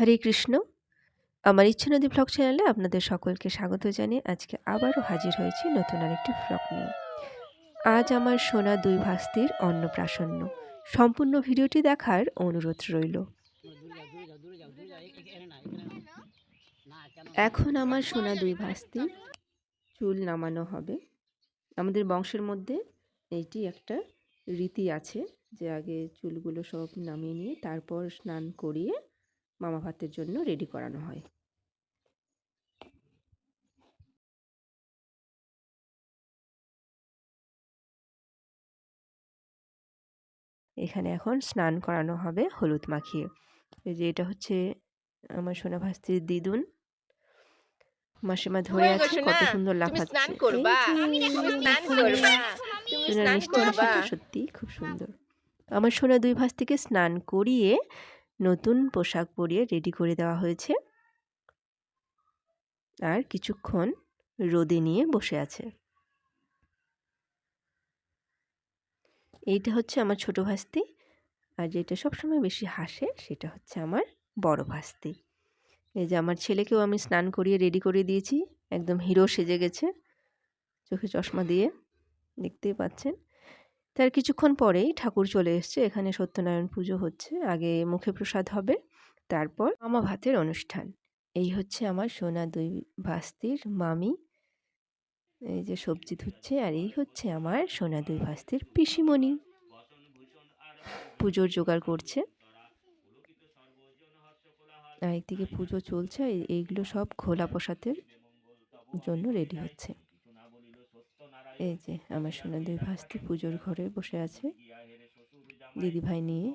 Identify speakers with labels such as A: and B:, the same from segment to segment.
A: হরে কৃষ্ণ। আমার ইচ্ছে নদী ব্লগ চ্যানেলে আপনাদের সকলকে স্বাগত জানিয়ে আজকে আবারও হাজির হয়েছি নতুন আরেকটি ব্লগ নিয়ে। আজ আমার সোনা দুই ভাস্তির অন্নপ্রাশন্ন। সম্পূর্ণ ভিডিওটি দেখার অনুরোধ রইল। এখন আমার সোনা দুই ভাস্তি চুল নামানো হবে। আমাদের বংশের মধ্যে এইটি একটা রীতি আছে যে আগে চুলগুলো সব নামিয়ে নিয়ে তারপর স্নান করিয়ে মামা ভাতের জন্য রেডি করানো হয়। এখানে এখন স্নান করানো হবে হলুদ মাখিয়ে। এই যে এটা হচ্ছে আমার সোনা ভাস্তির দিদুন মাসিমা ধরে আছে কত সুন্দর লাফাচ্ছে। সত্যি খুব সুন্দর। আমার সোনা দুই ভাস্তিকে স্নান করিয়ে নতুন পোশাক পরিয়ে রেডি করে দেওয়া হয়েছে। আর কিছুক্ষণ রোদে নিয়ে বসে আছে। এইটা হচ্ছে আমার ছোট ভাস্তি। আর যেটা সবসময় বেশি হাসে সেটা হচ্ছে আমার বড় ভাস্তি। এই যে আমার ছেলেকেও আমি স্নান করিয়ে রেডি করে দিয়েছি। একদম হিরো সেজে গেছে। চোখে চশমা দিয়ে দেখতেই পাচ্ছেন। তার কিছুক্ষণ পরেই ঠাকুর চলে এসছে। এখানে সত্যনারায়ণ পুজো হচ্ছে। আগে মুখে প্রসাদ হবে, তারপর মামা ভাতের অনুষ্ঠান। এই হচ্ছে আমার সোনা দুই ভাস্তির মামি। এই যে সবজি ধুচ্ছে, আর এই হচ্ছে আমার সোনা দুই ভাস্তির পিসিমণি। পুজোর জোগাড় করছে। আর একদিকে পুজো চলছে এইগুলো সব খোলা প্রসাদের জন্য রেডি হচ্ছে। এই যে আমার সোনা দুই ভাস্তি পুজোর ঘরে বসে আছে দিদি ভাই নিয়ে।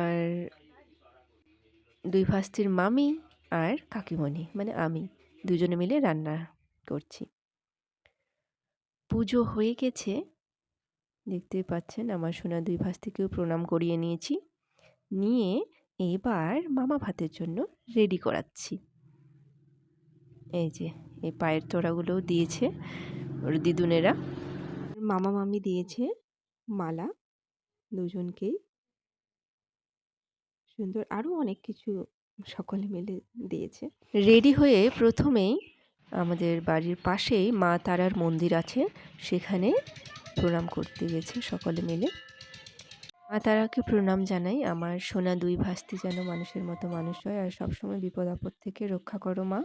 A: আর দুই ভাস্তির মামি আর কাকিমণি মানে আমি, দুজনে মিলে রান্না করছি। পুজো হয়ে গেছে, দেখতেই পাচ্ছেন আমার সোনা দুই ভাস্তিকেও প্রণাম করিয়ে নিয়েছি। নিয়ে এবার মামা ভাতের জন্য রেডি করাচ্ছি। এই যে, এই পায়ের তোড়াগুলোও দিয়েছে ওর দিদুনেরা। মামা মামি দিয়েছে মালা দুজনকেই। সুন্দর আরও অনেক কিছু সকলে মিলে দিয়েছে। রেডি হয়ে প্রথমেই আমাদের বাড়ির পাশেই মা তারার মন্দির আছে, সেখানে প্রণাম করতে গেছে সকলে মিলে। মা তারাকে প্রণাম জানাই, আমার সোনা দুই ভাস্তি যেন মানুষের মতো মানুষ হয়, আর সবসময় বিপদ আপদ থেকে রক্ষা করো মা।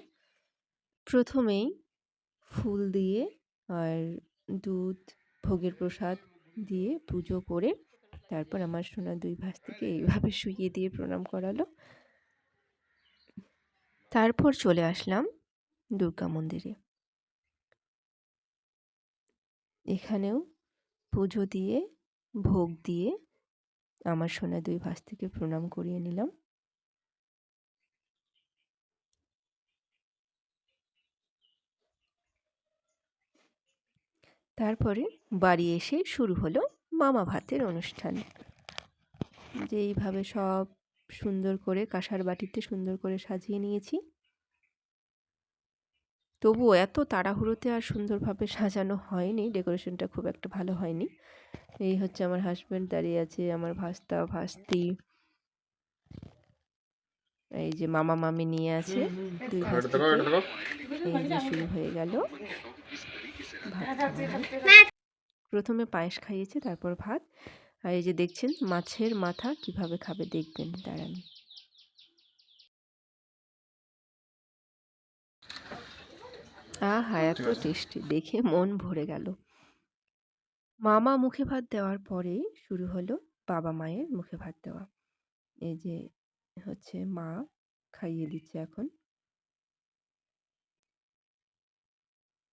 A: প্রথমেই ফুল দিয়ে আর দুধ, ভোগের প্রসাদ দিয়ে পুজো করে তারপর আমার সোনা দুই ভাস্তিকে এইভাবে শুইয়ে দিয়ে প্রণাম করালো। তারপর চলে আসলাম দুর্গা মন্দিরে। এখানেও পুজো দিয়ে, ভোগ দিয়ে আমার সোনা দুই ভাস্তিকে প্রণাম করিয়ে নিলাম। তারপরে বাড়ি এসে শুরু হলো মামা ভাতের অনুষ্ঠান। যে এইভাবে সব সুন্দর করে কাঁসার বাটিতে সুন্দর করে সাজিয়ে নিয়েছি। তবুও এত তাড়াহুড়োতে আর সুন্দরভাবে সাজানো হয়নি ডেকোরেশনটা খুব একটা ভালো হয়নি। এই হচ্ছে আমার হাজব্যান্ড দাঁড়িয়ে আছে আমার ভাস্তা ভাস্তি। এই যে মামা মামি নিয়ে আছে। এই যে শুরু হয়ে গেল। প্রথমে পায়েস খাইয়েছে তারপর ভাত। আর এই যে দেখছেন মাছের মাথা কীভাবে খাবে দেখবেন দাঁড়ান। আহা এত টেস্টি দেখে মন ভরে গেল। মামা মুখে ভাত দেওয়ার পরে শুরু হলো বাবা মায়ের মুখে ভাত দেওয়া। এই যে হচ্ছে মা খাইয়ে দিচ্ছে এখন।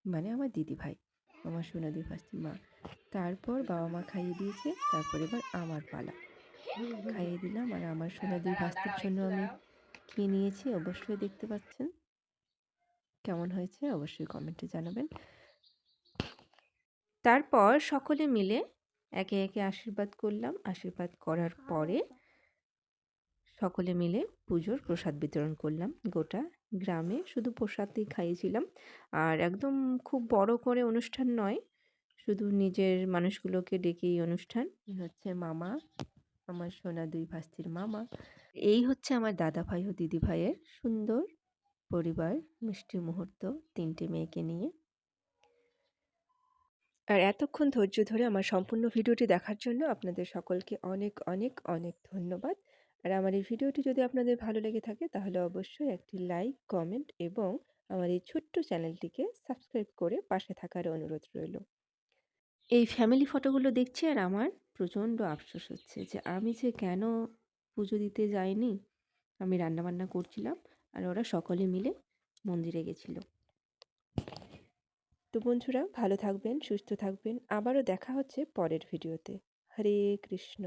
A: মানে আমার দিদি ভাই আমার সোনাদি ভাস্তি মা। তারপর বাবা মা খাইয়ে দিয়েছে, তারপর এবার আমার পালা। খাইয়ে দিলাম আর আমার সোনাদি ভাস্তির জন্য আমি কি নিয়েছি অবশ্যই দেখতে পাচ্ছেন। কেমন হয়েছে অবশ্যই কমেন্টে জানাবেন। তারপর সকলে মিলে একে একে আশীর্বাদ করলাম। আশীর্বাদ করার পরে সকলে মিলে পুজোর প্রসাদ বিতরণ করলাম। গোটা গ্রামে শুধু প্রসাদই খাইয়েছিলাম। আর একদম খুব বড় করে অনুষ্ঠান নয়, শুধু নিজের মানুষগুলোকে ডেকেই অনুষ্ঠান। হচ্ছে মামা, আমার সোনা দুই ভাস্তির মামা। এই হচ্ছে আমার দাদা ভাই ও দিদি ভাইয়ের সুন্দর পরিবার, মিষ্টি মুহূর্ত তিনটে মেয়েকে নিয়ে। আর এতক্ষণ ধৈর্য ধরে আমার সম্পূর্ণ ভিডিওটি দেখার জন্য আপনাদের সকলকে অনেক অনেক অনেক ধন্যবাদ। আর আমার এই ভিডিওটি যদি আপনাদের ভালো লেগে থাকে, তাহলে অবশ্যই একটি লাইক, কমেন্ট এবং আমার এই ছোট্ট চ্যানেলটিকে সাবস্ক্রাইব করে পাশে থাকার অনুরোধ রইল। এই ফ্যামিলি ফটোগুলো দেখছি আর আমার প্রচণ্ড আফসোস হচ্ছে যে আমি যে কেন পুজো দিতে যাইনি, আমি রান্নাবান্না করছিলাম আর ওরা সকলে মিলে মন্দিরে গেছিল। তো বন্ধুরা, ভালো থাকবেন, সুস্থ থাকবেন, আবারও দেখা হচ্ছে পরের ভিডিওতে। হরে কৃষ্ণ।